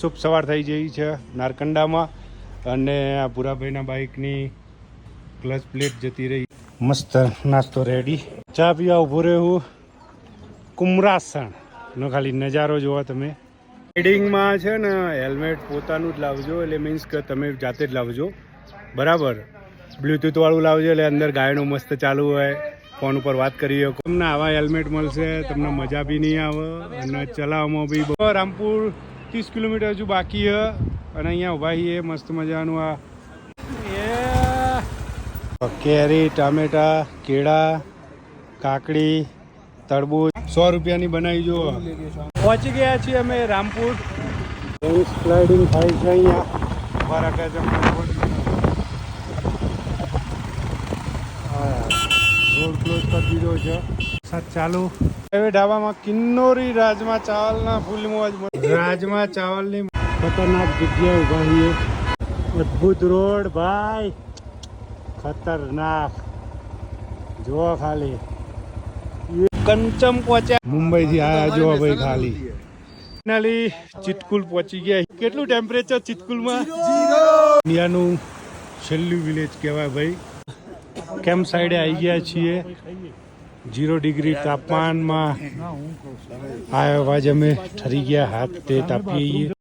શુભ સવાર થઈ જઈ છે નારકંડામાં અને આ ભૂરાભાઈના બાઇકની ક્લચ પ્લેટ જતી રહી. મસ્ત નાસ્તો રેડી ચા પીવા ઊભું રહ્યું કુમરાસણ. નો ખાલી નજારો જોવા તમે. રાઇડિંગમાં છે ને હેલ્મેટ પોતાનું જ લાવજો, એટલે મીન્સ કે તમે જાતે જ લાવજો. બરાબર? બ્લૂટૂથ વાળું લાવજો, એટલે અંદર ગાયનો મસ્ત ચાલુ હોય. ફોન ઉપર વાત કરી શકો તમને આવા હેલ્મેટ મળશે, તમને મજા બી નહીં આવે, અને ચલાવવામાં બી રામપુર ત્રીસ કિલોમીટર હજુ બાકી છે અને અહીંયા ઊભા છીએ, મસ્ત મજાનું આ. કેરી, ટામેટા, કેળા, કાકડી, તરબૂચ. સો રૂપિયાની બનાવી જુઓ. પહોંચી ગયા છીએ અમે રામપુર. સ્લાઇડિંગ થાય છે અહીંયા. છે રોડ રોડ ક્લોઝ કરી દીધો છે. સાત ચાલુ. હવે ઢાબામાં કિન્નોરી રાજમા ચાવલના ફૂલ મોજ રાજમા ચાવલની ખતરનાક જગ્યાએ ઊભા છીએ અદ્ભુત રોડ ભાઈ. ખતરનાક. જોવા ખાલી. કંચમ પહોંચ્યા. મુંબઈ થી આયા જો ભાઈ ખાલી. ફાઇનલી ચિતકુલ પહોંચી ગયા. કેટલું ટેમ્પરેચર ચિતકુલમાં? ઇન્ડિયાનું છેલ્લું વિલેજ કહેવાય ભાઈ. કેમ્પ સાઈડે આવી ગયા છીએ? જીરો ડિગ્રી તાપમાનમાં આ અવાજ અમે ઠરી ગયા હાથ તે તાપીએ